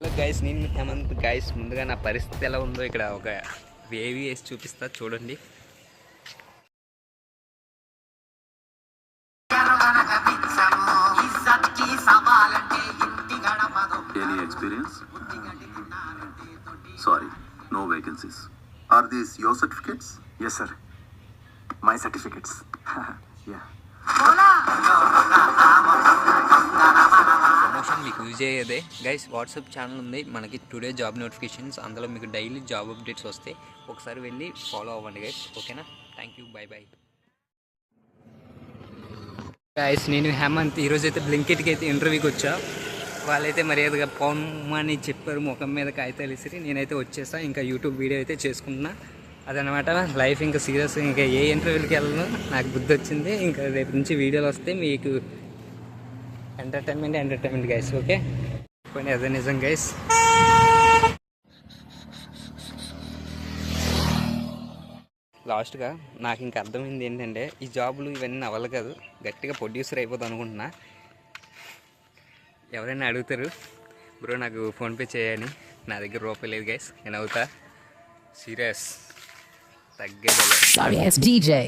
Hello guys నేను Hemant. Guys ముందుగా నా పరిస్థితి ఎలా ఉందో ఇక్కడ ఒక వేవి వేసి చూపిస్తా చూడండి. Sir my certificates yeah use అయ్యేదే. Guys WhatsApp channel ఉంది. మనకి టుడే జాబ్ నోటిఫికేషన్స్ అందులో మీకు డైలీ జాబ్ అప్డేట్స్ వస్తాయి ఒకసారి వెళ్ళి ఫాలో అవ్వండి గైస్ ఓకేనా thank you bye bye guys నేను హేమంత్. ఈరోజు అయితే బ్లింకెట్కి అయితే ఇంటర్వ్యూకి వచ్చా. వాళ్ళైతే మర్యాదగా పోమని చెప్పారు ముఖం మీద కాగితాలు ఇసిరి నేనైతే వచ్చేసా ఇంకా యూట్యూబ్ వీడియో అయితే చేసుకుంటున్నా. అదనమాట లైఫ్ ఇంకా సీరియస్ ఇంకా ఏ ఇంటర్వ్యూకి వెళ్ళను? నాకు బుద్ధి వచ్చింది. ఇంకా రేపు నుంచి వీడియోలు వస్తే మీకు ఎంటర్టైన్మెంట్ ఎంటర్టైన్మెంట్ గైస్ ఓకే పోనీ అదే నిజం గైస్ లాస్ట్గా నాకు ఇంకా అర్థమైంది ఏంటంటే ఈ జాబులు ఇవన్నీ అవ్వాలి కాదు గట్టిగా ప్రొడ్యూసర్ అయిపోతాం అనుకుంటున్నా. ఎవరైనా అడుగుతారు బ్రో నాకు ఫోన్పే చేయని నా దగ్గర రూపాయి లేదు గైస్ నేను అవుతా. సీరియస్ తగ్గేదే